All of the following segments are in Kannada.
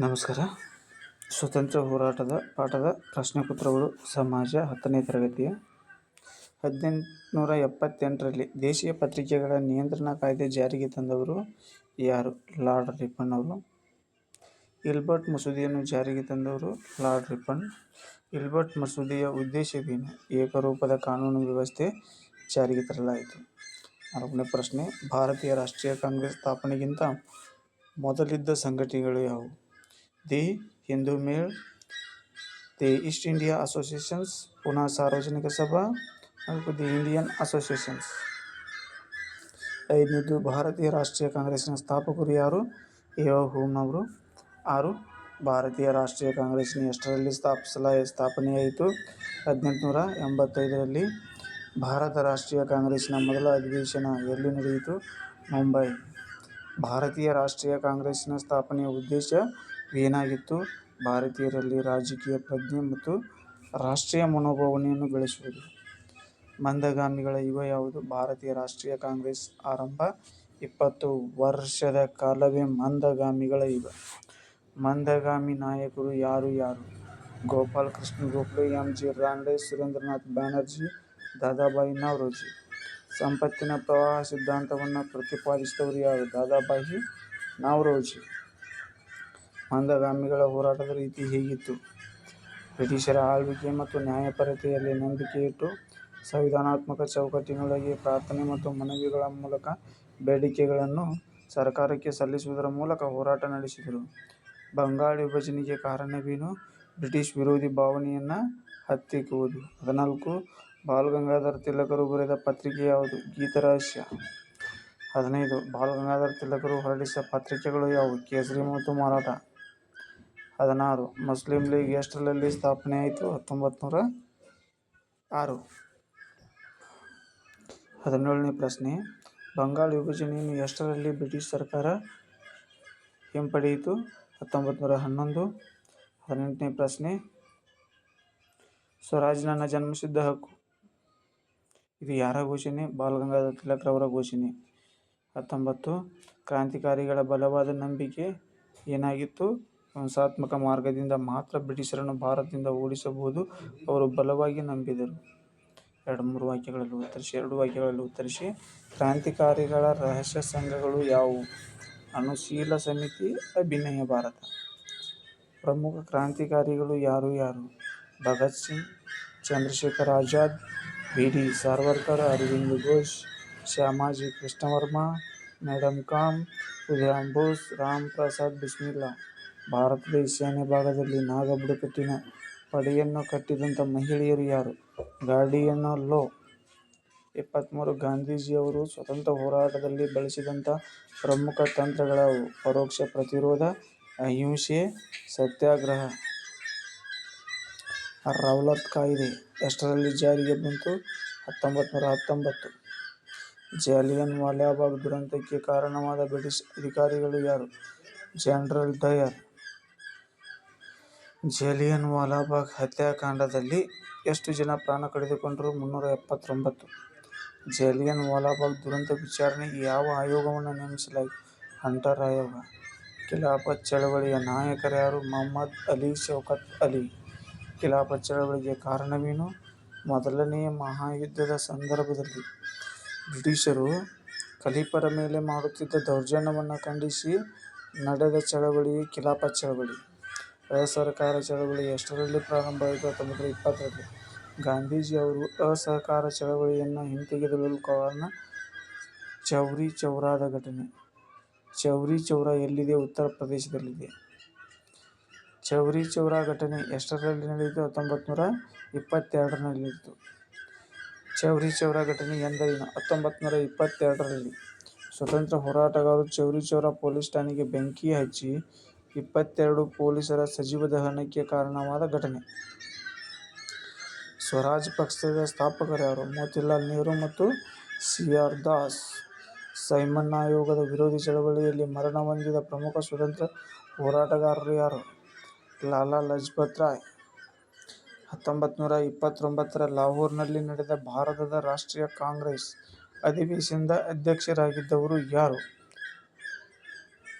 ನಮಸ್ಕಾರ. ಸ್ವತಂತ್ರ ಹೋರಾಟದ ಪಾಠದ ಪ್ರಶ್ನೆಪತ್ರಗಳು ಸಮಾಜ ಹತ್ತನೇ ತರಗತಿಯ ಹದಿನೆಂಟುನೂರ ಎಪ್ಪತ್ತೆಂಟರಲ್ಲಿ ದೇಶೀಯ ಪತ್ರಿಕೆಗಳ ನಿಯಂತ್ರಣ ಕಾಯ್ದೆ ಜಾರಿಗೆ ತಂದವರು ಯಾರು? ಲಾರ್ಡ್ ರಿಪನ್ ಅವರು. ಇಲ್ಬರ್ಟ್ ಮಸೂದೆಯನ್ನು ಜಾರಿಗೆ ತಂದವರು ಲಾರ್ಡ್ ರಿಪನ್ ಇಲ್ಬರ್ಟ್ ಮಸೂದೆಯ ಉದ್ದೇಶವೇನು? ಏಕರೂಪದ ಕಾನೂನು ವ್ಯವಸ್ಥೆ ಜಾರಿಗೆ ತರಲಾಯಿತು. ನಾಲ್ಕನೇ ಪ್ರಶ್ನೆ, ಭಾರತೀಯ ರಾಷ್ಟ್ರೀಯ ಕಾಂಗ್ರೆಸ್ ಸ್ಥಾಪನೆಗಿಂತ ಮೊದಲಿದ್ದ ಸಂಘಟನೆಗಳು ಯಾವುವು? The Hindu Mela the East India associations, Poona Sarvajanik Sabha ಹಾಗೂ ದಿ ಇಂಡಿಯನ್ ಅಸೋಸಿಯೇಷನ್ಸ್. ಐದನೇದು, ಭಾರತೀಯ ರಾಷ್ಟ್ರೀಯ ಕಾಂಗ್ರೆಸ್ಸಿನ ಸ್ಥಾಪಕರು ಯಾರು? ಎ. ಹೂಮ್ ಅವರು. ಆರು, ಭಾರತೀಯ ರಾಷ್ಟ್ರೀಯ ಕಾಂಗ್ರೆಸ್ನ ಎಷ್ಟರಲ್ಲಿ ಸ್ಥಾಪಿಸಲ, ಸ್ಥಾಪನೆಯಾಯಿತು? ಹದಿನೆಂಟುನೂರ ಎಂಬತ್ತೈದರಲ್ಲಿ ಭಾರತ ರಾಷ್ಟ್ರೀಯ ಕಾಂಗ್ರೆಸ್ನ ಮೊದಲ ಅಧಿವೇಶನ ಎಲ್ಲಿ ನಡೆಯಿತು? ಮುಂಬೈ. ಭಾರತೀಯ ರಾಷ್ಟ್ರೀಯ ಕಾಂಗ್ರೆಸ್ಸಿನ ಸ್ಥಾಪನೆಯ ಉದ್ದೇಶವೇನಾಗಿತ್ತು ಭಾರತೀಯರಲ್ಲಿ ರಾಜಕೀಯ ಪ್ರಜ್ಞೆ ಮತ್ತು ರಾಷ್ಟ್ರೀಯ ಮನೋಭಾವನೆಯನ್ನು ಬೆಳೆಸುವುದು ಮಂದಗಾಮಿಗಳ ಯುಗ ಯಾವುದು? ಭಾರತೀಯ ರಾಷ್ಟ್ರೀಯ ಕಾಂಗ್ರೆಸ್ ಆರಂಭ ಇಪ್ಪತ್ತು ವರ್ಷದ ಕಾಲವೇ ಮಂದಗಾಮಿಗಳ ಯುಗ. ಮಂದಗಾಮಿ ನಾಯಕರು ಯಾರು ಯಾರು? Gopal Krishna Gokhale M G Ranade Surendranath Banerjee, Dadabhai Naoroji. ಸಂಪತ್ತಿನ ಪ್ರವಾಹ ಸಿದ್ಧಾಂತವನ್ನು ಪ್ರತಿಪಾದಿಸಿದವರು ಯಾರು? ದಾದಾಬಾಯಿ ನವರೋಜಿ. ಮಂದಗಾಮಿಗಳ ಹೋರಾಟದ ರೀತಿ ಹೀಗಿತ್ತು. ಬ್ರಿಟಿಷರ ಆಳ್ವಿಕೆ ಮತ್ತು ನ್ಯಾಯಪರತೆಯಲ್ಲಿ ನಂಬಿಕೆಯಿಟ್ಟು ಸಂವಿಧಾನಾತ್ಮಕ ಚೌಕಟ್ಟಿನೊಳಗೆ ಪ್ರಾರ್ಥನೆ ಮತ್ತು ಮನವಿಗಳ ಮೂಲಕ ಬೇಡಿಕೆಗಳನ್ನು ಸರ್ಕಾರಕ್ಕೆ ಸಲ್ಲಿಸುವುದರ ಮೂಲಕ ಹೋರಾಟ ನಡೆಸಿದರು. ಬಂಗಾಳ ವಿಭಜನೆಗೆ ಕಾರಣವೇನು? ಬ್ರಿಟಿಷ್ ವಿರೋಧಿ ಭಾವನೆಯನ್ನು ಹತ್ತಿಕ್ಕುವುದು. ಹದಿನಾಲ್ಕು, ಬಾಲ್ ಗಂಗಾಧರ ತಿಲಕರು ಬರೆದ ಪತ್ರಿಕೆ ಯಾವುದು? ಗೀತರಹಸ್ಯ. ಹದಿನೈದು, ಬಾಲ್ ಗಂಗಾಧರ ತಿಲಕರು ಹೊರಡಿಸಿದ ಪತ್ರಿಕೆಗಳು ಯಾವುವು? ಕೇಸರಿ ಮತ್ತು ಮರಾಠ. ಹದಿನಾರು. ಮುಸ್ಲಿಂ ಲೀಗ್ ಎಷ್ಟರಲ್ಲಿ ಸ್ಥಾಪನೆಯಾಯಿತು ಹತ್ತೊಂಬತ್ತು ನೂರ ಆರು. ಹದಿನೇಳನೇ ಪ್ರಶ್ನೆ. ಬಂಗಾಳ ವಿಭಜನೆಯನ್ನು ಎಷ್ಟರಲ್ಲಿ ಬ್ರಿಟಿಷ್ ಸರ್ಕಾರ ಹಿಂಪಡೆಯಿತು? ಹತ್ತೊಂಬತ್ತು ನೂರ ಹನ್ನೊಂದು. ಹದಿನೆಂಟನೇ ಪ್ರಶ್ನೆ. ಸ್ವರಾಜ್ ನನ್ನ ಜನ್ಮಸಿದ್ಧ ಹಕ್ಕು. ಇದು ಯಾರ ಘೋಷಣೆ? ಬಾಲ್ ತಿಲಕ್ ತಿಲಕ್ರವರ ಘೋಷಣೆ. ಹತ್ತೊಂಬತ್ತು. ಕ್ರಾಂತಿಕಾರಿಗಳ ಬಲವಾದ ನಂಬಿಕೆ ಏನಾಗಿತ್ತು? ಹಿಂಸಾತ್ಮಕ ಮಾರ್ಗದಿಂದ ಮಾತ್ರ ಬ್ರಿಟಿಷರನ್ನು ಭಾರತದಿಂದ ಓಡಿಸಬಹುದು ಅವರು ಬಲವಾಗಿ ನಂಬಿದರು. ಎರಡು ಮೂರು ವಾಕ್ಯಗಳಲ್ಲಿ ಉತ್ತರಿಸಿ, ಎರಡು ವಾಕ್ಯಗಳಲ್ಲಿ ಉತ್ತರಿಸಿ. ಕ್ರಾಂತಿಕಾರಿಗಳ ರಹಸ್ಯ ಸಂಘಗಳು ಯಾವುವು? ಅನುಶೀಲ ಸಮಿತಿ, ಅಭಿನಯ ಭಾರತ. ಪ್ರಮುಖ ಕ್ರಾಂತಿಕಾರಿಗಳು ಯಾರು ಯಾರು? Bhagat Singh, Chandrashekhar Azad B D Savarkar, Aurobindo Ghosh, Shyamji Krishnavarma, madam Cama, Udyam Bose, Ram Prasad Bismil. ಭಾರತದ ಈಶಾನ್ಯ ಭಾಗದಲ್ಲಿ ನಾಗಾ ಬುಡಕಟ್ಟಿನ ಪಡೆಯನ್ನು ಕಟ್ಟಿದಂಥ ಮಹಿಳೆಯರು ಯಾರು? ಗಾರ್ಡಿಯನ್ ಲೋ ಇಪ್ಪತ್ತ್ಮೂರು ಗಾಂಧೀಜಿಯವರು ಸ್ವತಂತ್ರ ಹೋರಾಟದಲ್ಲಿ ಬಳಸಿದಂಥ ಪ್ರಮುಖ ತಂತ್ರಗಳಾವು ಪರೋಕ್ಷ ಪ್ರತಿರೋಧ, ಅಹಿಂಸೆ, ಸತ್ಯಾಗ್ರಹ. ರೌಲತ್ ಕಾಯ್ದೆ. ಎಷ್ಟರಲ್ಲಿ ಜಾರಿಗೆ ಬಂತು? ಹತ್ತೊಂಬತ್ತು ನೂರ ಹತ್ತೊಂಬತ್ತು. ಜಾಲಿಯನ್ ವಾಲಾಬಾಗ್ ದುರಂತಕ್ಕೆ ಕಾರಣವಾದ ಬ್ರಿಟಿಷ್ ಅಧಿಕಾರಿಗಳು ಯಾರು? General Dyer. ಜಾಲಿಯನ್ ವಾಲಾಬಾಗ್ ಹತ್ಯಾಕಾಂಡದಲ್ಲಿ ಎಷ್ಟು ಜನ ಪ್ರಾಣ ಕಳೆದುಕೊಂಡರು? ಮುನ್ನೂರ ಎಪ್ಪತ್ತೊಂಬತ್ತು. ಜಲಿಯನ್ ವಾಲಾಬಾಗ್ ದುರಂತ ವಿಚಾರಣೆಗೆ ಯಾವ ಆಯೋಗವನ್ನು ನೇಮಿಸಲಾಯಿತು? ಹಂಟರ್ ಆಯೋಗ. ಖಿಲಾಫತ್ ಚಳವಳಿಯ ನಾಯಕರ್ಯಾರು ಮುಹಮ್ಮದ್ ಅಲಿ ಶೌಕತ್ ಅಲಿ. ಖಿಲಾಫತ್ ಚಳವಳಿಗೆ ಕಾರಣವೇನು? ಮೊದಲನೆಯ ಮಹಾಯುದ್ಧದ ಸಂದರ್ಭದಲ್ಲಿ ಬ್ರಿಟಿಷರು ಖಲೀಫರ ಮೇಲೆ ಮಾಡುತ್ತಿದ್ದ ದೌರ್ಜನ್ಯವನ್ನು ಖಂಡಿಸಿ ನಡೆದ ಚಳವಳಿ ಖಿಲಾಫತ್ ಚಳವಳಿ. ಅಸಹಕಾರ ಚಳವಳಿ ಎಷ್ಟರಲ್ಲಿ ಪ್ರಾರಂಭವಾಯಿತು ಹತ್ತೊಂಬತ್ತು ನೂರ ಇಪ್ಪತ್ತರಲ್ಲಿ. ಗಾಂಧೀಜಿಯವರು ಅಸಹಕಾರ ಚಳವಳಿಯನ್ನು ಹಿಂತೆಗೆದುಕೊಳ್ಳಲು ಕಾರಣ ಚೌರಿ ಚೌರಾದ ಘಟನೆ. ಚೌರಿ ಚೌರಾ ಎಲ್ಲಿದೆ? ಉತ್ತರ ಪ್ರದೇಶದಲ್ಲಿದೆ. ಚೌರಿ ಚೌರಾ ಘಟನೆ ಎಷ್ಟರಲ್ಲಿ ನಡೆಯಿತು? ಹತ್ತೊಂಬತ್ತು ಇಪ್ಪತ್ತೆರಡರಲ್ಲಿ ಚೌರಿ ಚೌರಾ ಘಟನೆ ಎಂದರೇನು? ಹತ್ತೊಂಬತ್ತು ಇಪ್ಪತ್ತೆರಡರಲ್ಲಿ. ಸ್ವತಂತ್ರ ಹೋರಾಟಗಾರರು ಚೌರಿ ಚೌರಾ ಪೊಲೀಸ್ ಠಾಣೆಗೆ ಬೆಂಕಿ ಹಚ್ಚಿ ಇಪ್ಪತ್ತೆರಡು ಪೊಲೀಸರ ಸಜೀವ ದಹನಕ್ಕೆ ಕಾರಣವಾದ ಘಟನೆ. ಸ್ವರಾಜ್ ಪಕ್ಷದ ಸ್ಥಾಪಕರು ಯಾರು ಮೋತಿಲಾಲ್ ನೆಹರು ಮತ್ತು ಸಿ ಆರ್ ದಾಸ್. ಸೈಮನ್ ಆಯೋಗದ ವಿರೋಧಿ ಚಳವಳಿಯಲ್ಲಿ ಮರಣ ಹೊಂದಿದ ಪ್ರಮುಖ ಸ್ವತಂತ್ರ ಹೋರಾಟಗಾರರು ಯಾರು? ಲಾಲಾ ಲಜಪತ್ ರಾಯ್. ಹತ್ತೊಂಬತ್ತು ನೂರ ಇಪ್ಪತ್ತೊಂಬತ್ತರ ಲಾಹೋರ್ನಲ್ಲಿ ನಡೆದ ಭಾರತದ ರಾಷ್ಟ್ರೀಯ ಕಾಂಗ್ರೆಸ್ ಅಧಿವೇಶನದ ಅಧ್ಯಕ್ಷರಾಗಿದ್ದವರು ಯಾರು?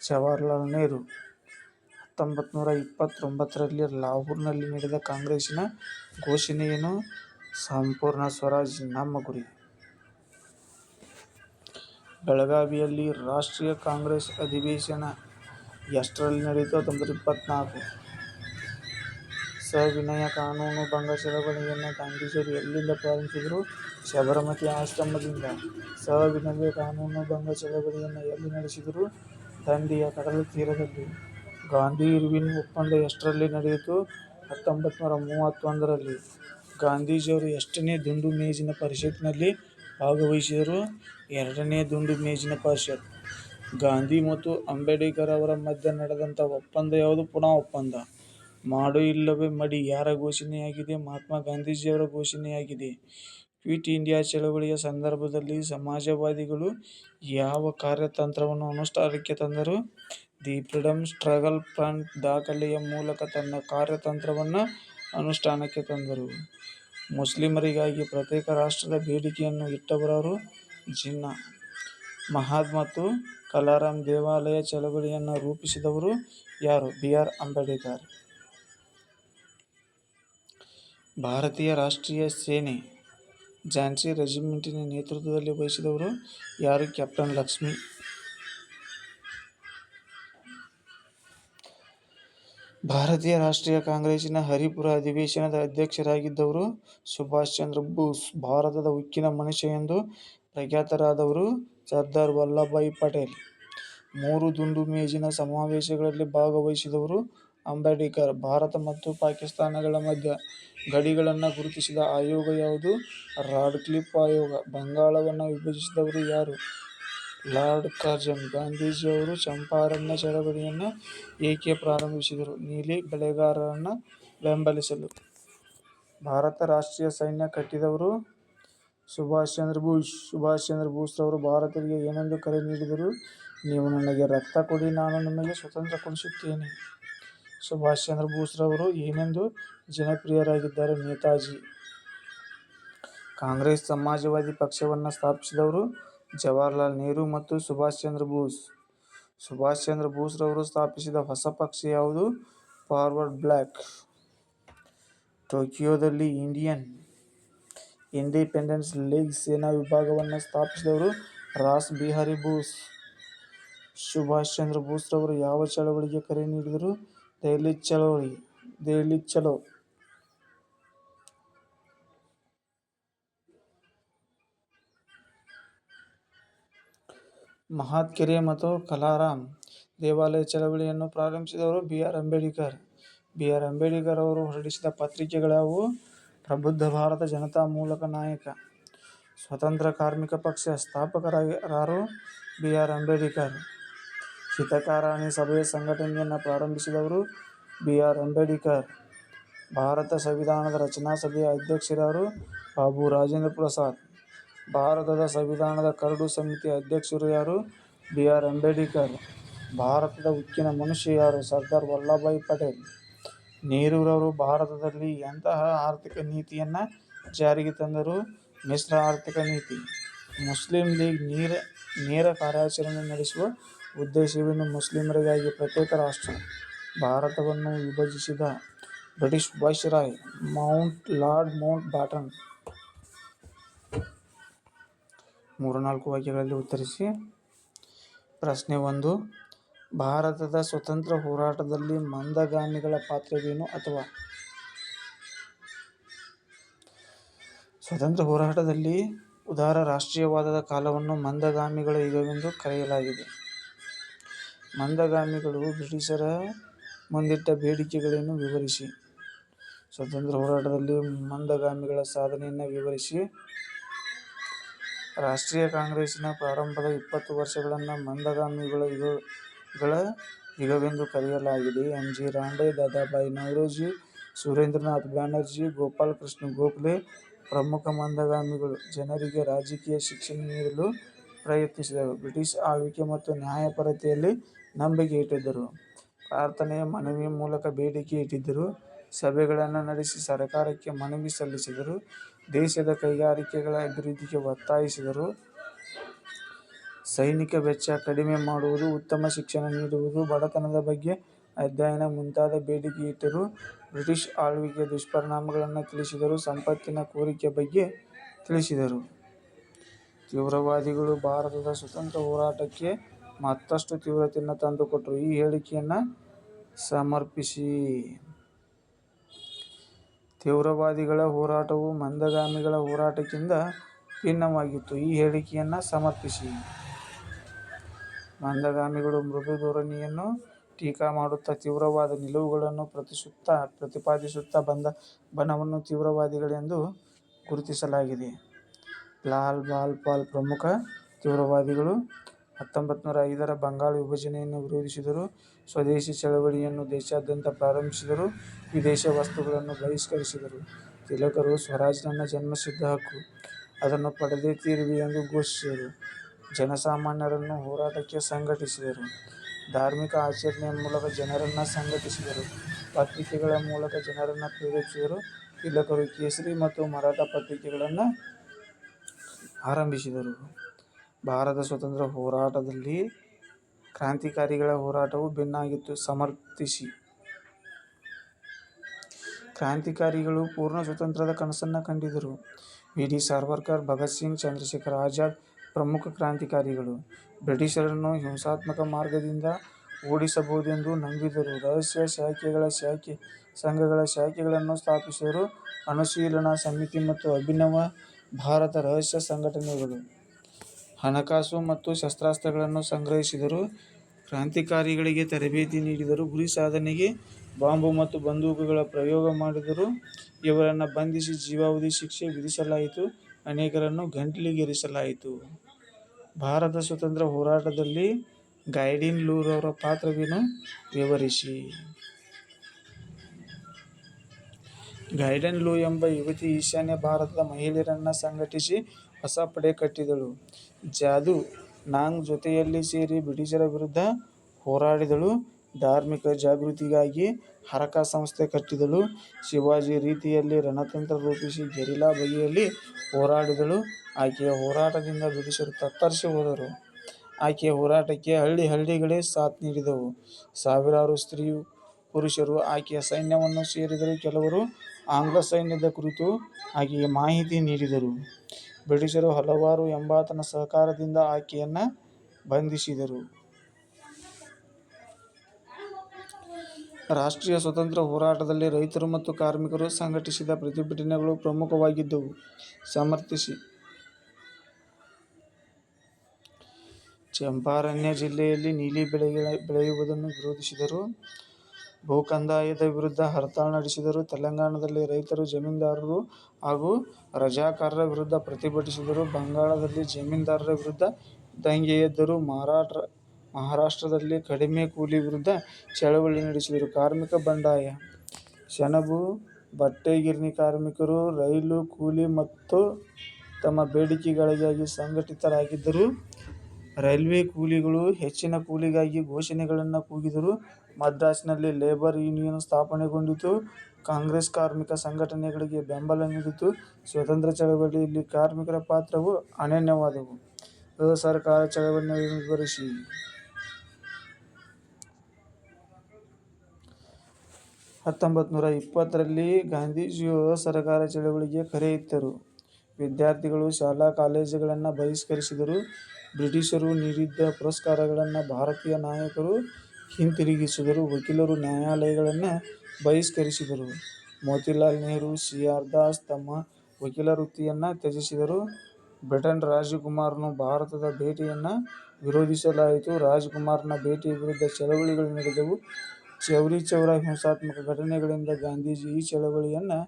ಜವಾಹರ್ಲಾಲ್ ನೆಹರು. ಹತ್ತೊಂಬತ್ತನೂರ ಇಪ್ಪತ್ತೊಂಬತ್ತರಲ್ಲಿ ಲಾಹೋರ್ನಲ್ಲಿ ನಡೆದ ಕಾಂಗ್ರೆಸ್ಸಿನ ಘೋಷಣೆಯನ್ನು ಸಂಪೂರ್ಣ ಸ್ವರಾಜ್, ನಮ್ಮ ಗುರಿ. ಬೆಳಗಾವಿಯಲ್ಲಿ ರಾಷ್ಟ್ರೀಯ ಕಾಂಗ್ರೆಸ್ ಅಧಿವೇಶನ ಎಷ್ಟರಲ್ಲಿ ನಡೆಯಿತು? ಹತ್ತೊಂಬತ್ತು ಇಪ್ಪತ್ನಾಲ್ಕು. ಸವಿನಯ ಕಾನೂನು ಭಂಗ ಚಳವಳಿಯನ್ನು ಗಾಂಧೀಜಿಯವರು ಎಲ್ಲಿಂದ ಪ್ರಾರಂಭಿಸಿದರು? ಶಬರಮತಿ ಆಶ್ರಮದಿಂದ. ಸವಿನಯ ಕಾನೂನು ಭಂಗ ಚಳವಳಿಯನ್ನು ಎಲ್ಲಿ ನಡೆಸಿದರು? ದಂಡಿಯ ಕಡಲತೀರದಲ್ಲಿ. ಗಾಂಧಿ-ಇರ್ವಿನ್ ಒಪ್ಪಂದ ಎಷ್ಟರಲ್ಲಿ ನಡೆಯಿತು? ಹತ್ತೊಂಬತ್ತನೂರ ಮೂವತ್ತೊಂದರಲ್ಲಿ. ಗಾಂಧೀಜಿಯವರು ಎಷ್ಟನೇ ದುಂಡು ಮೇಜಿನ ಪರಿಷತ್ತಿನಲ್ಲಿ ಭಾಗವಹಿಸಿದರು? ಎರಡನೇ ದುಂಡು ಮೇಜಿನ ಪರಿಷತ್. ಗಾಂಧಿ ಮತ್ತು ಅಂಬೇಡ್ಕರ್ ಅವರ ಮಧ್ಯೆ ನಡೆದಂಥ ಒಪ್ಪಂದ ಯಾವುದು? ಪುನಃ ಒಪ್ಪಂದ. ಮಾಡು ಇಲ್ಲವೇ ಮಡಿ ಯಾರ ಘೋಷಣೆಯಾಗಿದೆ? ಮಹಾತ್ಮ ಗಾಂಧೀಜಿಯವರ ಘೋಷಣೆಯಾಗಿದೆ. ಕ್ವಿಟ್ ಇಂಡಿಯಾ ಚಳವಳಿಯ ಸಂದರ್ಭದಲ್ಲಿ ಸಮಾಜವಾದಿಗಳು ಯಾವ ಕಾರ್ಯತಂತ್ರವನ್ನು ಅನುಷ್ಠಾನಕ್ಕೆ ತಂದರು? ದಿ ಫ್ರೀಡಂ ಸ್ಟ್ರಗಲ್ ಫ್ರಂಟ್ ದಾಖಲೆಯ ಮೂಲಕ ತನ್ನ ಕಾರ್ಯತಂತ್ರವನ್ನು ಅನುಷ್ಠಾನಕ್ಕೆ ತಂದರು. ಮುಸ್ಲಿಮರಿಗಾಗಿ ಪ್ರತ್ಯೇಕ ರಾಷ್ಟ್ರದ ಬೇಡಿಕೆಯನ್ನು ಇಟ್ಟವರು ಜಿನ್ನಾ ಮಹಮ್ಮದ್ ಮತ್ತು ಕಲಾರಾಮ್ ದೇವಾಲಯ ಚಳವಳಿಯನ್ನು ರೂಪಿಸಿದವರು ಯಾರು? ಬಿ. ಆರ್. ಅಂಬೇಡ್ಕರ್. ಭಾರತೀಯ ರಾಷ್ಟ್ರೀಯ ಸೇನೆ ಝಾನ್ಸಿ ರೆಜಿಮೆಂಟಿನ ನೇತೃತ್ವದಲ್ಲಿ ವಹಿಸಿದವರು ಯಾರು? ಕ್ಯಾಪ್ಟನ್ ಲಕ್ಷ್ಮಣ್. ಭಾರತೀಯ ರಾಷ್ಟ್ರೀಯ ಕಾಂಗ್ರೆಸ್ಸಿನ ಹರಿಪುರ ಅಧಿವೇಶನದ ಅಧ್ಯಕ್ಷರಾಗಿದ್ದವರು? ಸುಭಾಷ್ ಚಂದ್ರ ಬೋಸ್. ಭಾರತದ ಉಕ್ಕಿನ ಮನುಷ್ಯ ಎಂದು ಪ್ರಖ್ಯಾತರಾದವರು? ಸರ್ದಾರ್ ವಲ್ಲಭಭಾಯಿ ಪಟೇಲ್. ಮೂರು ದುಂಡು ಮೇಜಿನ ಸಮಾವೇಶಗಳಲ್ಲಿ ಭಾಗವಹಿಸಿದವರು? ಅಂಬೇಡ್ಕರ್. ಭಾರತ ಮತ್ತು ಪಾಕಿಸ್ತಾನಗಳ ಮಧ್ಯ ಗಡಿಗಳನ್ನು ಗುರುತಿಸಿದ ಆಯೋಗ ಯಾವುದು? ರಾಡ್ಕ್ಲಿಫ್ ಆಯೋಗ. ಬಂಗಾಳವನ್ನು ವಿಭಜಿಸಿದವರು ಯಾರು? ಲಾರ್ಡ್ ಕರ್ಜನ್. ಗಾಂಧೀಜಿಯವರು ಚಂಪಾರಣ್ಯ ಚಳವಳಿಯನ್ನು ಏಕೆ ಪ್ರಾರಂಭಿಸಿದರು? ನೀಲಿ ಬೆಳೆಗಾರರನ್ನು ಬೆಂಬಲಿಸಲು. ಭಾರತ ರಾಷ್ಟ್ರೀಯ ಸೈನ್ಯ ಕಟ್ಟಿದವರು? ಸುಭಾಷ್ ಚಂದ್ರ ಬೋಸ್. ಸುಭಾಷ್ ಚಂದ್ರ ಬೋಸ್ರವರು ಭಾರತಕ್ಕೆ ಏನೆಂದು ಕರೆ ನೀಡಿದರು? ನೀವು ನನಗೆ ರಕ್ತ ಕೊಡಿ, ನಾನು ನಿಮಗೆ ಸ್ವತಂತ್ರ ಕೊಡಿಸುತ್ತೇನೆ. ಸುಭಾಷ್ ಚಂದ್ರ ಬೋಸ್ರವರು ಏನೆಂದು ಜನಪ್ರಿಯರಾಗಿದ್ದಾರೆ? ನೇತಾಜಿ. ಕಾಂಗ್ರೆಸ್ ಸಮಾಜವಾದಿ ಪಕ್ಷವನ್ನು ಸ್ಥಾಪಿಸಿದವರು? ಜವಾಹರಲಾಲ್ ನೆಹರು ಮತ್ತು ಸುಭಾಷ್ ಚಂದ್ರ ಬೋಸ್. ಸುಭಾಷ್ ಚಂದ್ರ ಬೋಸ್ರವರು ಸ್ಥಾಪಿಸಿದ ಹೊಸ ಪಕ್ಷ ಯಾವುದು? Forward bloc. ಟೋಕಿಯೋದಲ್ಲಿ Indian independence league ಸೇನಾ ವಿಭಾಗವನ್ನು ಸ್ಥಾಪಿಸಿದವರು? ರಾಸ್ ಬಿಹಾರಿ ಬೋಸ್. ಸುಭಾಷ್ ಚಂದ್ರ ಬೋಸ್ರವರು ಯಾವ ಚಳವಳಿಗೆ ಕರೆ ನೀಡಿದರು? ದೆಹಲಿ ಚಳವಳಿ. ದೆಹಲಿ ಚಲೋ. ಮಹಮ್ಮದ್ ಕೆರೆ ಮತ್ತು ಕಲಾರಾಮ್ ದೇವಾಲಯ ಚಳವಳಿಯನ್ನು ಪ್ರಾರಂಭಿಸಿದವರು? B. R. Ambedkar. B. R. Ambedkar ಅವರು ಹೊರಡಿಸಿದ ಪತ್ರಿಕೆಗಳಾವು ಪ್ರಬುದ್ಧ ಭಾರತ, ಜನತಾ ಮೂಲಕ ನಾಯಕ. ಸ್ವತಂತ್ರ ಕಾರ್ಮಿಕ ಪಕ್ಷ ಸ್ಥಾಪಕರಾರು? ಬಿ. ಆರ್. ಅಂಬೇಡ್ಕರ್. ಹಿತಕಾರಣಿ ಸಭೆಯ ಸಂಘಟನೆಯನ್ನು ಪ್ರಾರಂಭಿಸಿದವರು? ಬಿ. ಆರ್. ಅಂಬೇಡ್ಕರ್. ಭಾರತ ಸಂವಿಧಾನದ ರಚನಾ ಸಭೆಯ ಅಧ್ಯಕ್ಷರಾರು? ಬಾಬು ರಾಜೇಂದ್ರ ಪ್ರಸಾದ್. ಭಾರತದ ಸಂವಿಧಾನದ ಕರಡು ಸಮಿತಿ ಅಧ್ಯಕ್ಷರು ಯಾರು? ಬಿ. ಆರ್. ಅಂಬೇಡ್ಕರ್. ಭಾರತದ ಉಕ್ಕಿನ ಮನುಷ್ಯ ಯಾರು? ಸರ್ದಾರ್ ವಲ್ಲಭಭಾಯಿ ಪಟೇಲ್. ನೆಹರೂರವರು ಭಾರತದಲ್ಲಿ ಎಂತಹ ಆರ್ಥಿಕ ನೀತಿಯನ್ನು ಜಾರಿಗೆ ತಂದರು? ಮಿಶ್ರ ಆರ್ಥಿಕ ನೀತಿ. ಮುಸ್ಲಿಂ ಲೀಗ್ ನೀರ, ನೇರ ಕಾರ್ಯಾಚರಣೆ ನಡೆಸುವ ಉದ್ದೇಶವೇನು? ಮುಸ್ಲಿಮರಿಗಾಗಿ ಪ್ರತ್ಯೇಕ ರಾಷ್ಟ್ರ. ಭಾರತವನ್ನು ವಿಭಜಿಸಿದ ಬ್ರಿಟಿಷ್ ವೈಸ್ರಾಯ್? Lord Mountbatten. ಮೂರು ನಾಲ್ಕು ವಾಕ್ಯಗಳಲ್ಲಿ ಉತ್ತರಿಸಿ. ಪ್ರಶ್ನೆ ಒಂದು, ಭಾರತದ ಸ್ವತಂತ್ರ ಹೋರಾಟದಲ್ಲಿ ಮಂದಗಾಮಿಗಳ ಪಾತ್ರವೇನು? ಅಥವಾ ಸ್ವತಂತ್ರ ಹೋರಾಟದಲ್ಲಿ ಉದಾರ ರಾಷ್ಟ್ರೀಯವಾದದ ಕಾಲವನ್ನು ಮಂದಗಾಮಿಗಳ ಯುಗವೆಂದು ಕರೆಯಲಾಗಿದೆ. ಮಂದಗಾಮಿಗಳು ಬ್ರಿಟಿಷರ ಮುಂದಿಟ್ಟ ಬೇಡಿಕೆಗಳನ್ನು ವಿವರಿಸಿ. ಸ್ವತಂತ್ರ ಹೋರಾಟದಲ್ಲಿ ಮಂದಗಾಮಿಗಳ ಸಾಧನೆಯನ್ನು ವಿವರಿಸಿ. ರಾಷ್ಟ್ರೀಯ ಕಾಂಗ್ರೆಸ್ಸಿನ ಪ್ರಾರಂಭದ ಇಪ್ಪತ್ತು ವರ್ಷಗಳನ್ನು ಮಂದಗಾಮಿಗಳ ಯುಗಗಳ ಯುಗವೆಂದು ಕರೆಯಲಾಗಿದೆ. ಎಂ. ಜಿ. ರಾಂಡೆ, ದಾದಾಭಾಯಿ ನೌರೋಜಿ, ಸುರೇಂದ್ರನಾಥ್ ಬ್ಯಾನರ್ಜಿ, ಗೋಪಾಲ ಕೃಷ್ಣ ಗೋಖಲೆ ಪ್ರಮುಖ ಮಂದಗಾಮಿಗಳು. ಜನರಿಗೆ ರಾಜಕೀಯ ಶಿಕ್ಷಣ ನೀಡಲು ಪ್ರಯತ್ನಿಸಿದರು. ಬ್ರಿಟಿಷ್ ಆಳ್ವಿಕೆ ಮತ್ತು ನ್ಯಾಯಪರತೆಯಲ್ಲಿ ನಂಬಿಕೆ ಇಟ್ಟಿದ್ದರು. ಪ್ರಾರ್ಥನೆಯ ಮನವಿಯ ಮೂಲಕ ಬೇಡಿಕೆ ಇಟ್ಟಿದ್ದರು. ಸಭೆಗಳನ್ನು ನಡೆಸಿ ಸರ್ಕಾರಕ್ಕೆ ಮನವಿ ಸಲ್ಲಿಸಿದರು. ದೇಶದ ಕೈಗಾರಿಕೆಗಳ ಅಭಿವೃದ್ಧಿಗೆ ಒತ್ತಾಯಿಸಿದರು. ಸೈನಿಕ ವೆಚ್ಚ ಕಡಿಮೆ ಮಾಡುವುದು, ಉತ್ತಮ ಶಿಕ್ಷಣ ನೀಡುವುದು, ಬಡತನದ ಬಗ್ಗೆ ಅಧ್ಯಯನ ಮುಂತಾದ ಬೇಡಿಕೆ ಇಟ್ಟರು. ಬ್ರಿಟಿಷ್ ಆಳ್ವಿಕೆಯ ದುಷ್ಪರಿಣಾಮಗಳನ್ನು ತಿಳಿಸಿದರು. ಸಂಪತ್ತಿನ ಕೋರಿಕೆ ಬಗ್ಗೆ ತಿಳಿಸಿದರು. ತೀವ್ರವಾದಿಗಳು ಭಾರತದ ಸ್ವತಂತ್ರ ಹೋರಾಟಕ್ಕೆ ಮತ್ತಷ್ಟು ತೀವ್ರತೆಯನ್ನು ತಂದುಕೊಟ್ಟರು. ಈ ಹೇಳಿಕೆಯನ್ನು ಸಮರ್ಥಿಸಿ ತೀವ್ರವಾದಿಗಳ ಹೋರಾಟವು ಮಂದಗಾಮಿಗಳ ಹೋರಾಟಕ್ಕಿಂತ ಭಿನ್ನವಾಗಿತ್ತು. ಈ ಹೇಳಿಕೆಯನ್ನು ಸಮರ್ಥಿಸಿ ಮಂದಗಾಮಿಗಳು ಮೃದು ಧೋರಣೆಯನ್ನು ಟೀಕಾ ಮಾಡುತ್ತಾ ತೀವ್ರವಾದ ನಿಲುವುಗಳನ್ನು ಪ್ರತಿಪಾದಿಸುತ್ತಾ ಬಂದ ಬಣವನ್ನು ತೀವ್ರವಾದಿಗಳೆಂದು ಗುರುತಿಸಲಾಗಿದೆ. ಲಾಲ್ ಬಾಲ್ ಪಾಲ್ ಪ್ರಮುಖ ತೀವ್ರವಾದಿಗಳು. ಹತ್ತೊಂಬತ್ತನೂರ ಐದರ ಬಂಗಾಳ ವಿಭಜನೆಯನ್ನು ವಿರೋಧಿಸಿದರು. ಸ್ವದೇಶಿ ಚಳವಳಿಯನ್ನು ದೇಶಾದ್ಯಂತ ಪ್ರಾರಂಭಿಸಿದರು. ವಿದೇಶ ವಸ್ತುಗಳನ್ನು ಬಹಿಷ್ಕರಿಸಿದರು. ತಿಲಕರು ಸ್ವರಾಜ್ ನನ್ನ ಜನ್ಮಸಿದ್ಧ ಹಕ್ಕು. ಅದನ್ನು ಪಡೆದೇ ತೀರುವಿ ಎಂದು ಘೋಷಿಸಿದರು. ಜನಸಾಮಾನ್ಯರನ್ನು ಹೋರಾಟಕ್ಕೆ ಸಂಘಟಿಸಿದರು. ಧಾರ್ಮಿಕ ಆಚರಣೆಯ ಮೂಲಕ ಜನರನ್ನು ಸಂಘಟಿಸಿದರು. ಪತ್ರಿಕೆಗಳ ಮೂಲಕ ಜನರನ್ನು ಪ್ರೇರೇಪಿಸಿದರು. ತಿಲಕರು ಕೇಸರಿ ಮತ್ತು ಮರಾಠ ಪತ್ರಿಕೆಗಳನ್ನು ಆರಂಭಿಸಿದರು. ಭಾರತ ಸ್ವತಂತ್ರ ಹೋರಾಟದಲ್ಲಿ ಕ್ರಾಂತಿಕಾರಿಗಳ ಹೋರಾಟವು ಭಿನ್ನವಾಗಿತ್ತು. ಸಮರ್ಥಿಸಿ ಕ್ರಾಂತಿಕಾರಿಗಳು ಪೂರ್ಣ ಸ್ವತಂತ್ರದ ಕನಸನ್ನು ಕಂಡಿದ್ದರು. ವಿ. ಡಿ. ಸಾವರ್ಕರ್, ಭಗತ್ ಸಿಂಗ್, ಚಂದ್ರಶೇಖರ್ ಆಜಾದ್ ಪ್ರಮುಖ ಕ್ರಾಂತಿಕಾರಿಗಳು. ಬ್ರಿಟಿಷರನ್ನು ಹಿಂಸಾತ್ಮಕ ಮಾರ್ಗದಿಂದ ಓಡಿಸಬಹುದೆಂದು ನಂಬಿದರು. ರಹಸ್ಯ ಶಾಖೆಗಳ ಶಾಖೆ ಸಂಘಗಳ ಶಾಖೆಗಳನ್ನು ಸ್ಥಾಪಿಸಿದರು. ಅನುಶೀಲನಾ ಸಮಿತಿ ಮತ್ತು ಅಭಿನವ ಭಾರತ ರಹಸ್ಯ ಸಂಘಟನೆಗಳು. ಹಣಕಾಸು ಮತ್ತು ಶಸ್ತ್ರಾಸ್ತ್ರಗಳನ್ನು ಸಂಗ್ರಹಿಸಿದರು. ಕ್ರಾಂತಿಕಾರಿಗಳಿಗೆ ತರಬೇತಿ ನೀಡಿದರು. ಗುರಿ ಸಾಧನೆಗೆ ಬಾಂಬು ಮತ್ತು ಬಂದೂಕುಗಳ ಪ್ರಯೋಗ ಮಾಡಿದರು. ಇವರನ್ನು ಬಂಧಿಸಿ ಜೀವಾವಧಿ ಶಿಕ್ಷೆ ವಿಧಿಸಲಾಯಿತು. ಅನೇಕರನ್ನು ಗಂಟಲಿಗೇರಿಸಲಾಯಿತು. ಭಾರತ ಸ್ವತಂತ್ರ ಹೋರಾಟದಲ್ಲಿ ಗೈಡಿನ್ ಲೂರ್ ಅವರ ಪಾತ್ರವೇನು ವಿವರಿಸಿ. ಗೈಡನ್ ಲೂ ಎಂಬ ಯುವತಿ ಈಶಾನ್ಯ ಭಾರತದ ಮಹಿಳೆಯರನ್ನು ಸಂಘಟಿಸಿ ಹೊಸ ಪಡೆ ಕಟ್ಟಿದಳು. ಜಾದೂ ನಾಗ್ ಜೊತೆಯಲ್ಲಿ ಸೇರಿ ಬ್ರಿಟಿಷರ ವಿರುದ್ಧ ಹೋರಾಡಿದಳು. ಧಾರ್ಮಿಕ ಜಾಗೃತಿಗಾಗಿ ಹರಕ ಸಂಸ್ಥೆ ಕಟ್ಟಿದಳು. ಶಿವಾಜಿ ರೀತಿಯಲ್ಲಿ ರಣತಂತ್ರ ರೂಪಿಸಿ ಗೆರಿಲ್ಲಾ ಬಗೆಯಲ್ಲಿ ಹೋರಾಡಿದಳು. ಆಕೆಯ ಹೋರಾಟದಿಂದ ಬ್ರಿಟಿಷರು ತತ್ತರಿಸಿ ಹೋದರು. ಆಕೆಯ ಹೋರಾಟಕ್ಕೆ ಹಳ್ಳಿ ಹಳ್ಳಿಗಳೇ ಸಾಥ್ ನೀಡಿದವು. ಸಾವಿರಾರು ಸ್ತ್ರೀ ಪುರುಷರು ಆಕೆಯ ಸೈನ್ಯವನ್ನು ಸೇರಿದರು. ಕೆಲವರು ಆಂಗ್ಲ ಸೈನ್ಯದ ಕುರಿತು ಆಕೆಗೆ ಮಾಹಿತಿ ನೀಡಿದರು. ಬ್ರಿಟಿಷರು ಹಲವಾರು ಎಂಬಾತನ ಸಹಕಾರದಿಂದ ಆಕೆಯನ್ನ ಬಂಧಿಸಿದರು. ರಾಷ್ಟ್ರೀಯ ಸ್ವತಂತ್ರ ಹೋರಾಟದಲ್ಲಿ ರೈತರು ಮತ್ತು ಕಾರ್ಮಿಕರು ಸಂಘಟಿಸಿದ ಪ್ರತಿಭಟನೆಗಳು ಪ್ರಮುಖವಾಗಿದ್ದವು. ಸಮರ್ಥಿಸಿ ಚಂಪಾರಣ್ಯ ಜಿಲ್ಲೆಯಲ್ಲಿ ನೀಲಿ ಬೆಳೆಯುವುದನ್ನು ವಿರೋಧಿಸಿದರು. ಭೂಕಂದಾಯದ ವಿರುದ್ಧ ಹರ್ತಾಳ ನಡೆಸಿದರು. ತೆಲಂಗಾಣದಲ್ಲಿ ರೈತರು ಜಮೀನ್ದಾರರು ಹಾಗೂ ರಜಾಕಾರರ ವಿರುದ್ಧ ಪ್ರತಿಭಟಿಸಿದರು. ಬಂಗಾಳದಲ್ಲಿ ಜಮೀನ್ದಾರರ ವಿರುದ್ಧ ದಂಗೆ ಎದ್ದರು. ಮಹಾರಾಷ್ಟ್ರದಲ್ಲಿ ಕಡಿಮೆ ಕೂಲಿ ವಿರುದ್ಧ ಚಳವಳಿ ನಡೆಸಿದರು. ಕಾರ್ಮಿಕ ಬಂಡಾಯ: ಸೆಣಬು, ಬಟ್ಟೆ ಗಿರಣಿ ಕಾರ್ಮಿಕರು ರೈಲು ಕೂಲಿ ಮತ್ತು ತಮ್ಮ ಬೇಡಿಕೆಗಳಿಗಾಗಿ ಸಂಘಟಿತರಾಗಿದ್ದರು. ರೈಲ್ವೆ ಕೂಲಿಗಳು ಹೆಚ್ಚಿನ ಕೂಲಿಗಾಗಿ ಘೋಷಣೆಗಳನ್ನು ಕೂಗಿದರು. ಮದ್ರಾಸಿನಲ್ಲಿ ಲೇಬರ್ ಯೂನಿಯನ್ ಸ್ಥಾಪನೆಗೊಂಡಿತು. ಕಾಂಗ್ರೆಸ್ ಕಾರ್ಮಿಕ ಸಂಘಟನೆಗಳಿಗೆ ಬೆಂಬಲ ನೀಡಿತು. ಸ್ವಾತಂತ್ರ್ಯ ಚಳವಳಿಯಲ್ಲಿ ಕಾರ್ಮಿಕರ ಪಾತ್ರವು ಅನನ್ಯವಾದುದು. ಸರ್ಕಾರ ಚಳವಳಿಯನ್ನು ವಿವರಿಸಿ. ಹತ್ತೊಂಬತ್ತನೂರ ಇಪ್ಪತ್ತರಲ್ಲಿ ಗಾಂಧೀಜಿಯವರು ಸರ್ಕಾರ ಚಳವಳಿಗೆ ಕರೆ ಇತ್ತರು. ವಿದ್ಯಾರ್ಥಿಗಳು ಶಾಲಾ ಕಾಲೇಜುಗಳನ್ನು ಬಹಿಷ್ಕರಿಸಿದರು. ಬ್ರಿಟಿಷರು ನೀಡಿದ್ದ ಪುರಸ್ಕಾರಗಳನ್ನು ಭಾರತೀಯ ನಾಯಕರು ಹಿಂತಿರುಗಿಸಿದರು. ವಕೀಲರು ನ್ಯಾಯಾಲಯಗಳನ್ನು ಬಹಿಷ್ಕರಿಸಿದರು. ಮೋತಿಲಾಲ್ ನೆಹರು, ಸಿ. ಆರ್. ದಾಸ್ ತಮ್ಮ ವಕೀಲ ವೃತ್ತಿಯನ್ನು ತ್ಯಜಿಸಿದರು. ಬ್ರಿಟನ್ ರಾಜಕುಮಾರನ ಭಾರತದ ಭೇಟಿಯನ್ನು ವಿರೋಧಿಸಲಾಯಿತು. ರಾಜಕುಮಾರನ ಭೇಟಿಯ ವಿರುದ್ಧ ಚಳವಳಿಗಳು ನಡೆದವು. ಚೌರಿ ಚೌರ ಹಿಂಸಾತ್ಮಕ ಘಟನೆಗಳಿಂದ ಗಾಂಧೀಜಿ ಈ ಚಳವಳಿಯನ್ನು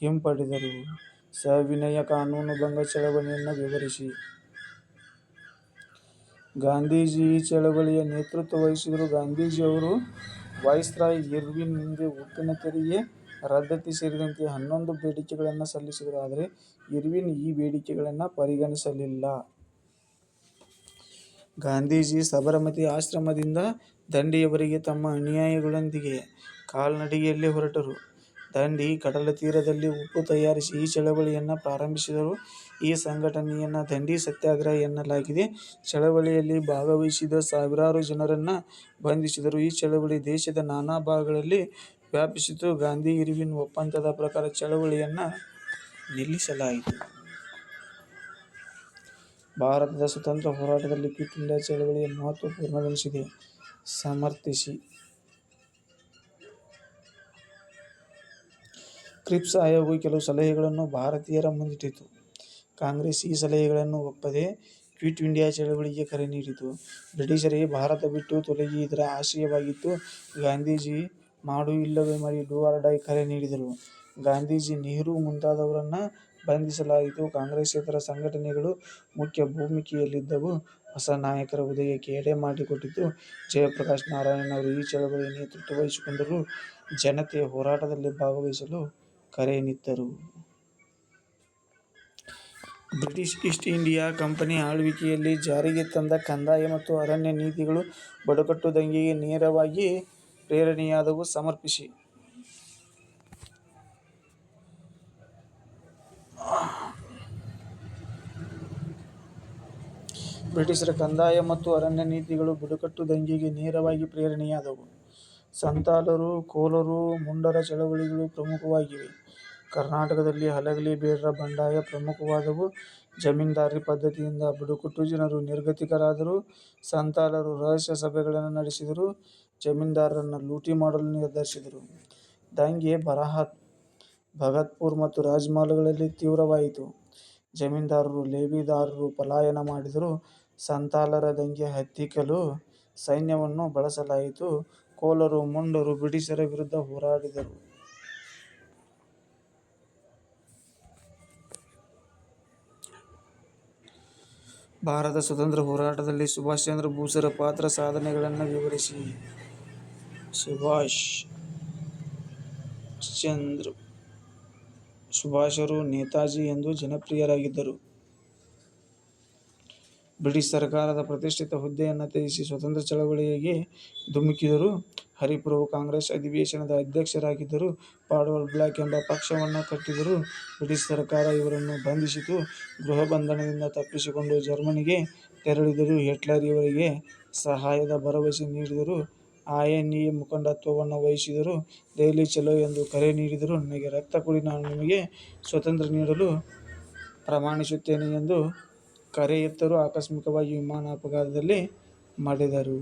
ಹಿಂಪಡೆದರು. ಸವಿನಯ ಕಾನೂನುಭಂಗ ಚಳವಳಿಯನ್ನು ವಿವರಿಸಿ. ಗಾಂಧೀಜಿ ಈ ಚಳವಳಿಯ ನೇತೃತ್ವ ವಹಿಸಿದರು. ಗಾಂಧೀಜಿಯವರು ವೈಸ್ರಾಯ್ ಇರ್ವಿನ್ ಮುಂದೆ ಉಪ್ಪಿನ ತೆರಿಗೆ ರದ್ದತಿ ಸೇರಿದಂತೆ ಹನ್ನೊಂದು ಬೇಡಿಕೆಗಳನ್ನು ಸಲ್ಲಿಸಿದರು. ಆದರೆ ಇರ್ವಿನ್ ಈ ಬೇಡಿಕೆಗಳನ್ನು ಪರಿಗಣಿಸಲಿಲ್ಲ. ಗಾಂಧೀಜಿ ಸಬರಮತಿ ಆಶ್ರಮದಿಂದ ದಂಡಿಯವರೆಗೆ ತಮ್ಮ ಅನುಯಾಯಿಗಳೊಂದಿಗೆ ಕಾಲ್ನಡಿಗೆಯಲ್ಲಿ ಹೊರಟರು. ದಂಡಿ ಕಡಲತೀರದಲ್ಲಿ ಉಪ್ಪು ತಯಾರಿಸಿ ಈ ಚಳವಳಿಯನ್ನು ಪ್ರಾರಂಭಿಸಿದರು. ಈ ಸಂಘಟನೆಯನ್ನು ದಂಡಿ ಸತ್ಯಾಗ್ರಹ ಎನ್ನಲಾಗಿದೆ. ಚಳವಳಿಯಲ್ಲಿ ಭಾಗವಹಿಸಿದ ಸಾವಿರಾರು ಜನರನ್ನು ಬಂಧಿಸಿದರು. ಈ ಚಳವಳಿ ದೇಶದ ನಾನಾ ಭಾಗಗಳಲ್ಲಿ ವ್ಯಾಪಿಸಿತು. ಗಾಂಧಿ-ಇರ್ವಿನ್ ಒಪ್ಪಂದದ ಪ್ರಕಾರ ಚಳವಳಿಯನ್ನು ನಿಲ್ಲಿಸಲಾಯಿತು. ಭಾರತದ ಸ್ವತಂತ್ರ ಹೋರಾಟದಲ್ಲಿ ಕ್ವಿಟ್ ಇಂಡಿಯಾ ಚಳವಳಿ ಮಹತ್ವಪೂರ್ಣವೆನಿಸಿದೆ. ಸಮರ್ಥಿಸಿ ಕ್ರಿಪ್ಸ್ ಆಯೋಗವು ಕೆಲವು ಸಲಹೆಗಳನ್ನು ಭಾರತೀಯರ ಮುಂದಿಟ್ಟಿತು. ಕಾಂಗ್ರೆಸ್ ಈ ಸಲಹೆಗಳನ್ನು ಒಪ್ಪದೆ ಕ್ವಿಟ್ ಇಂಡಿಯಾ ಚಳವಳಿಗೆ ಕರೆ ನೀಡಿತು. ಬ್ರಿಟಿಷರಿಗೆ ಭಾರತ ಬಿಟ್ಟು ತೊಲಗಿ ಇದರ ಆಶಯವಾಗಿತ್ತು. ಗಾಂಧೀಜಿ ಮಾಡು ಇಲ್ಲವೇ ಮಡಿ "ಡೂ ಆರ್ ಡೈ) ಕರೆ ನೀಡಿದರು. ಗಾಂಧೀಜಿ, ನೆಹರೂ ಮುಂತಾದವರನ್ನು ಬಂಧಿಸಲಾಯಿತು. ಕಾಂಗ್ರೆಸ್ಸೇತರ ಸಂಘಟನೆಗಳು ಮುಖ್ಯ ಭೂಮಿಕೆಯಲ್ಲಿದ್ದವು. ಹೊಸ ನಾಯಕರ ಉದಯಕ್ಕೆ ಎಡೆ ಮಾಡಿಕೊಟ್ಟಿದ್ದು ಜಯಪ್ರಕಾಶ್ ನಾರಾಯಣ್ ಅವರು ಈ ಚಳವಳಿಯ ನೇತೃತ್ವ ವಹಿಸಿಕೊಂಡರು. ಜನತೆ ಹೋರಾಟದಲ್ಲಿ ಭಾಗವಹಿಸಲು ಕರೆ ಕರೆನಿತ್ತರು. ಬ್ರಿಟಿಷ್ ಈಸ್ಟ್ ಇಂಡಿಯಾ ಕಂಪನಿ ಆಳ್ವಿಕೆಯಲ್ಲಿ ಜಾರಿಗೆ ತಂದ ಕಂದಾಯ ಮತ್ತು ಅರಣ್ಯ ನೀತಿಗಳು ಬುಡಕಟ್ಟು ದಂಗೆಗೆ ನೇರವಾಗಿ ಪ್ರೇರಣೆಯಾದವು. ಸಮರ್ಪಿಸಿ ಬ್ರಿಟಿಷರ ಕಂದಾಯ ಮತ್ತು ಅರಣ್ಯ ನೀತಿಗಳು ಬುಡಕಟ್ಟು ದಂಗೆಗೆ ನೇರವಾಗಿ ಪ್ರೇರಣೆಯಾದವು. ಸಂತಾಲರು, ಕೋಲರು, ಮುಂಡರ ಚಳವಳಿಗಳು ಪ್ರಮುಖವಾಗಿವೆ. ಕರ್ನಾಟಕದಲ್ಲಿ ಹಲಗಲಿ, ಬೇಡರ ಬಂಡಾಯ ಪ್ರಮುಖವಾದವು. ಜಮೀನ್ದಾರಿ ಪದ್ಧತಿಯಿಂದ ಬುಡಕಟ್ಟು ಜನರು ನಿರ್ಗತಿಕರಾದರು. ಸಂತಾಲರು ರಹಸ್ಯ ಸಭೆಗಳನ್ನು ನಡೆಸಿದರು. ಜಮೀನ್ದಾರರನ್ನು ಲೂಟಿ ಮಾಡಲು ನಿರ್ಧರಿಸಿದರು. ದಂಗೆ ಭಗತ್ಪುರ್ ಮತ್ತು ರಾಜ್ಮಹಲ್ಗಳಲ್ಲಿ ತೀವ್ರವಾಯಿತು. ಜಮೀನ್ದಾರರು, ಲೇವಿದಾರರು ಪಲಾಯನ ಮಾಡಿದರು. ಸಂತಾಲರ ದಂಗೆ ಹತ್ತಿಕ್ಕಲು ಸೈನ್ಯವನ್ನು ಬಳಸಲಾಯಿತು. ಕೋಲರು, ಮುಂಡರು ಬ್ರಿಟಿಷರ ವಿರುದ್ಧ ಹೋರಾಡಿದರು. ಭಾರತದ ಸ್ವತಂತ್ರ ಹೋರಾಟದಲ್ಲಿ ಸುಭಾಷ್ ಚಂದ್ರ ಬೋಸರ ಪಾತ್ರ, ಸಾಧನೆಗಳನ್ನು ವಿವರಿಸಿ. ಸುಭಾಷರು ನೇತಾಜಿ ಎಂದು ಜನಪ್ರಿಯರಾಗಿದ್ದರು. ಬ್ರಿಟಿಷ್ ಸರ್ಕಾರದ ಪ್ರತಿಷ್ಠಿತ ಹುದ್ದೆಯನ್ನು ತ್ಯಜಿಸಿ ಸ್ವತಂತ್ರ ಚಳವಳಿಗೆ ಧುಮುಕಿದರು. ಹರಿಪ್ರಭು ಕಾಂಗ್ರೆಸ್ ಅಧಿವೇಶನದ ಅಧ್ಯಕ್ಷರಾಗಿದ್ದರು. ಪಾಡೋಲ್ ಬ್ಲಾಕ್ ಎಂಬ ಪಕ್ಷವನ್ನು ಕಟ್ಟಿದರು. ಬ್ರಿಟಿಷ್ ಸರ್ಕಾರ ಇವರನ್ನು ಬಂಧಿಸಿತು. ಗೃಹಬಂಧನದಿಂದ ತಪ್ಪಿಸಿಕೊಂಡು ಜರ್ಮನಿಗೆ ತೆರಳಿದರು. ಹಿಟ್ಲರ್ ಇವರಿಗೆ ಸಹಾಯದ ಭರವಸೆ ನೀಡಿದರು. ಆ ಎನ್ ಎ ಮುಖಂಡತ್ವವನ್ನು ವಹಿಸಿದರು. ದೆಹಲಿ ಚಲೋ ಎಂದು ಕರೆ ನೀಡಿದರು. ನನಗೆ ರಕ್ತ ಕುಡಿ ನಾನು ನಿಮಗೆ ಸ್ವತಂತ್ರ ನೀಡಲು ಪ್ರಮಾಣಿಸುತ್ತೇನೆ ಎಂದು ಕರೆ ಇತ್ತರು. ಆಕಸ್ಮಿಕವಾಗಿ ವಿಮಾನ ಅಪಘಾತದಲ್ಲಿ ಮಡಿದರು.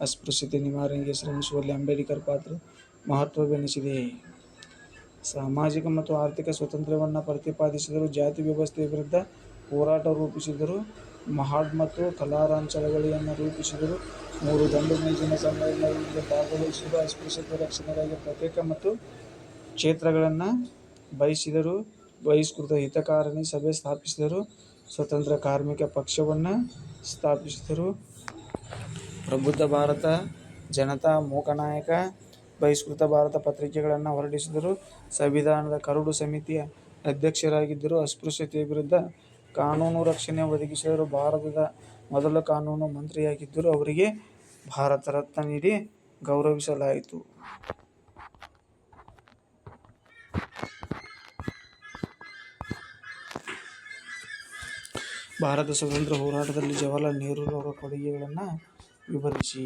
ಅಸ್ಪೃಶ್ಯತೆ ನಿವಾರಣೆಗೆ ಶ್ರಮಿಸುವಲ್ಲಿ ಅಂಬೇಡ್ಕರ್ ಪಾತ್ರ ಮಹತ್ವವೆನಿಸಿದೆ. ಸಾಮಾಜಿಕ ಮತ್ತು ಆರ್ಥಿಕ ಸ್ವಾತಂತ್ರ್ಯವನ್ನು ಪ್ರತಿಪಾದಿಸಿದರು. ಜಾತಿ ವ್ಯವಸ್ಥೆಯ ವಿರುದ್ಧ ಹೋರಾಟ ರೂಪಿಸಿದರು. ಮಹಾಡ್ ಮತ್ತು ಕಲಾರಾಂ ಚಳವಳಿಯನ್ನು ರೂಪಿಸಿದರು. ಮೂರು ದಂಡು ಮೇಜಿನ ಸಮಯದಲ್ಲಿ ಭಾಗವಹಿಸಿದರು. ಅಸ್ಪೃಶ್ಯತೆ ರಕ್ಷಣೆಗಾಗಿ ಪ್ರತ್ಯೇಕ ಮತ್ತು ಕ್ಷೇತ್ರಗಳನ್ನು ಬಯಸಿದರು. ಬಹಿಷ್ಕೃತ ಹಿತಕಾರಣಿ ಸಭೆ ಸ್ಥಾಪಿಸಿದರು. ಸ್ವತಂತ್ರ ಕಾರ್ಮಿಕ ಪಕ್ಷವನ್ನು ಸ್ಥಾಪಿಸಿದರು. ಪ್ರಬುದ್ಧ ಭಾರತ, ಜನತಾ, ಮೂಕನಾಯಕ, ಬಹಿಷ್ಕೃತ ಭಾರತ ಪತ್ರಿಕೆಗಳನ್ನು ಹೊರಡಿಸಿದರು. ಸಂವಿಧಾನದ ಕರಡು ಸಮಿತಿಯ ಅಧ್ಯಕ್ಷರಾಗಿದ್ದರು. ಅಸ್ಪೃಶ್ಯತೆಯ ವಿರುದ್ಧ ಕಾನೂನು ರಕ್ಷಣೆ ಒದಗಿಸಿದರು. ಭಾರತದ ಮೊದಲ ಕಾನೂನು ಮಂತ್ರಿಯಾಗಿದ್ದರು. ಅವರಿಗೆ ಭಾರತ ರತ್ನ ನೀಡಿ ಗೌರವಿಸಲಾಯಿತು. ಭಾರತದ ಸ್ವಾತಂತ್ರ್ಯ ಹೋರಾಟದಲ್ಲಿ ಜವಾಹರಲಾಲ್ ನೆಹರೂರವರ ಕೊಡುಗೆಗಳನ್ನು ವಿವರಿಸಿ.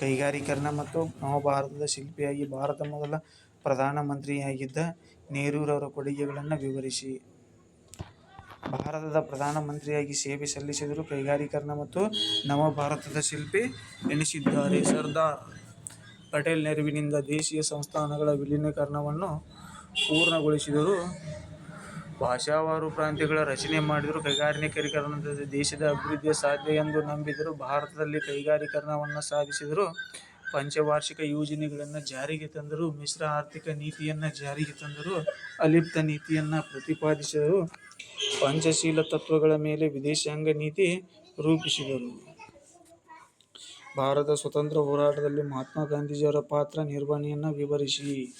ಕೈಗಾರೀಕರಣ ಮತ್ತು ನವಭಾರತದ ಶಿಲ್ಪಿಯಾಗಿ ಭಾರತ ಮೊದಲ ಪ್ರಧಾನಮಂತ್ರಿಯಾಗಿದ್ದ ನೆಹರೂರವರ ಕೊಡುಗೆಗಳನ್ನು ವಿವರಿಸಿ. ಭಾರತದ ಪ್ರಧಾನಮಂತ್ರಿಯಾಗಿ ಸೇವೆ ಸಲ್ಲಿಸಿದರು. ಕೈಗಾರೀಕರಣ ಮತ್ತು ನವಭಾರತದ ಶಿಲ್ಪಿ ಎನಿಸಿದ್ದಾರೆ. ಸರ್ದಾರ್ ಪಟೇಲ್ ನೆರವಿನಿಂದ ದೇಶೀಯ ಸಂಸ್ಥಾನಗಳ ವಿಲೀನೀಕರಣವನ್ನು ಪೂರ್ಣಗೊಳಿಸಿದರು. ಭಾಷಾವಾರು ಪ್ರಾಂತ್ಯಗಳ ರಚನೆ ಮಾಡಿದರು. ಕೈಗಾರಿಕೀಕರಣದ ದೇಶದ ಅಭಿವೃದ್ಧಿ ಸಾಧ್ಯ ಎಂದು ನಂಬಿದರು. ಭಾರತದಲ್ಲಿ ಕೈಗಾರಿಕರಣವನ್ನು ಸಾಧಿಸಿದರು. ಪಂಚವಾರ್ಷಿಕ ಯೋಜನೆಗಳನ್ನು ಜಾರಿಗೆ ತಂದರು. ಮಿಶ್ರ ಆರ್ಥಿಕ ನೀತಿಯನ್ನು ಜಾರಿಗೆ ತಂದರು. ಅಲಿಪ್ತ ನೀತಿಯನ್ನು ಪ್ರತಿಪಾದಿಸಿದರು. ಪಂಚಶೀಲ ತತ್ವಗಳ ಮೇಲೆ ವಿದೇಶಾಂಗ ನೀತಿ ರೂಪಿಸಿದರು. ಭಾರತ ಸ್ವತಂತ್ರ ಹೋರಾಟದಲ್ಲಿ ಮಹಾತ್ಮ ಗಾಂಧೀಜಿಯವರ ಪಾತ್ರ, ನಿರ್ವಹಣೆಯನ್ನು ವಿವರಿಸಿ.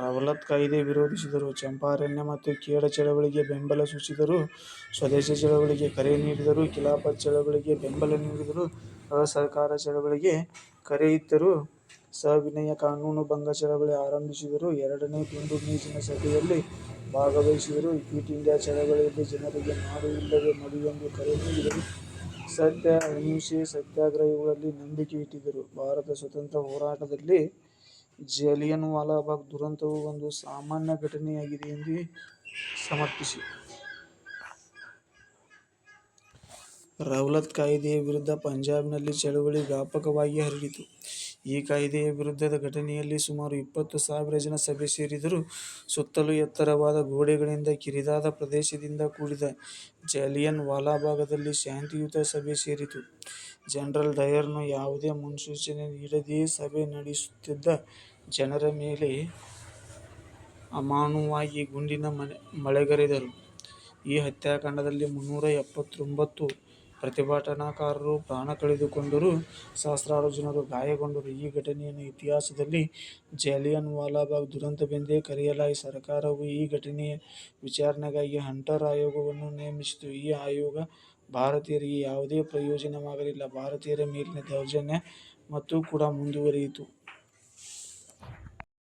ರೌಲತ್ ಕಾಯ್ದೆ ವಿರೋಧಿಸಿದರು. ಚಂಪಾರಣ್ಯ ಮತ್ತು ಖೇಡ ಚಳವಳಿಗೆ ಬೆಂಬಲ ಸೂಚಿಸಿದರು. ಸ್ವದೇಶಿ ಚಳವಳಿಗೆ ಕರೆ ನೀಡಿದರು. ಖಿಲಾಫತ್ ಚಳವಳಿಗೆ ಬೆಂಬಲ ನೀಡಿದರು. ಅಸಹಕಾರ ಚಳವಳಿಗೆ ಕರೆ ಇತ್ತರು. ಸವಿನಯ ಕಾನೂನುಭಂಗ ಚಳವಳಿ ಆರಂಭಿಸಿದರು. ಎರಡನೇ ದುಂಡು ಮೀಸಿನ ಸಭೆಯಲ್ಲಿ ಭಾಗವಹಿಸಿದರು. ಕ್ವಿಟ್ ಇಂಡಿಯಾ ಚಳವಳಿಯಲ್ಲಿ ಜನರಿಗೆ ನಾಡು ಇಲ್ಲದೆ ಮಡಿ ಎಂದು ಕರೆ ನೀಡಿದರು. ಸತ್ಯ, ಅಹಿಂಸೆ, ಸತ್ಯಾಗ್ರಹಗಳಲ್ಲಿ ನಂಬಿಕೆ ಇಟ್ಟಿದ್ದರು. ಭಾರತ ಸ್ವತಂತ್ರ ಹೋರಾಟದಲ್ಲಿ ಜಲಿಯನ್ ವಾಲಾ ಬಾಗ್ ದುರಂತವು ಒಂದು ಸಾಮಾನ್ಯ ಘಟನೆಯಾಗಿದೆ ಎಂದು ಸಮರ್ಥಿಸಿ. ರೌಲತ್ ಕಾಯಿದೆಯ ವಿರುದ್ಧ ಪಂಜಾಬ್ನಲ್ಲಿ ಚಳುವಳಿ ವ್ಯಾಪಕವಾಗಿ ಹರಡಿತು. ಈ ಕಾಯ್ದೆಯ ವಿರುದ್ಧದ ಘಟನೆಯಲ್ಲಿ ಸುಮಾರು ಇಪ್ಪತ್ತು ಸಾವಿರ ಜನ ಸಭೆ ಸೇರಿದರು. ಸುತ್ತಲೂ ಎತ್ತರವಾದ ಗೋಡೆಗಳಿಂದ ಕಿರಿದಾದ ಪ್ರದೇಶದಿಂದ ಕೂಡಿದ ಜಲಿಯನ್ ವಾಲಾಬಾಗದಲ್ಲಿ ಶಾಂತಿಯುತ ಸಭೆ ಸೇರಿತು. ಜನರಲ್ ಡಯರ್ನು ಯಾವುದೇ ಮುನ್ಸೂಚನೆ ನೀಡದೆಯೇ ಸಭೆ ನಡೆಸುತ್ತಿದ್ದ ಜನರ ಮೇಲೆ ಅಮಾನುವಾಗಿ ಗುಂಡಿನ ಮಳೆಗರೆದರು. ಈ ಹತ್ಯಾಕಾಂಡದಲ್ಲಿ ಮುನ್ನೂರ ಎಪ್ಪತ್ತೊಂಬತ್ತು ಪ್ರತಿಭಟನಾಕಾರರು ಪ್ರಾಣ ಕಳೆದುಕೊಂಡರು. ಸಹಸ್ರಾರು ಜನರು ಗಾಯಗೊಂಡರು. ಈ ಘಟನೆಯನ್ನು ಇತಿಹಾಸದಲ್ಲಿ ಜಲಿಯನ್ ವಾಲಾಬಾಗ್ ದುರಂತವೆಂದೇ ಕರೆಯಲಾಗಿ ಸರ್ಕಾರವು ಈ ಘಟನೆಯ ವಿಚಾರಣೆಗಾಗಿ ಹಂಟರ್ ಆಯೋಗವನ್ನು ನೇಮಿಸಿತು. ಈ ಆಯೋಗ ಭಾರತೀಯರಿಗೆ ಯಾವುದೇ ಪ್ರಯೋಜನವಾಗಲಿಲ್ಲ. ಭಾರತೀಯರ ಮೇಲಿನ ದೌರ್ಜನ್ಯ ಮತ್ತು ಕೂಡ ಮುಂದುವರಿಯಿತು.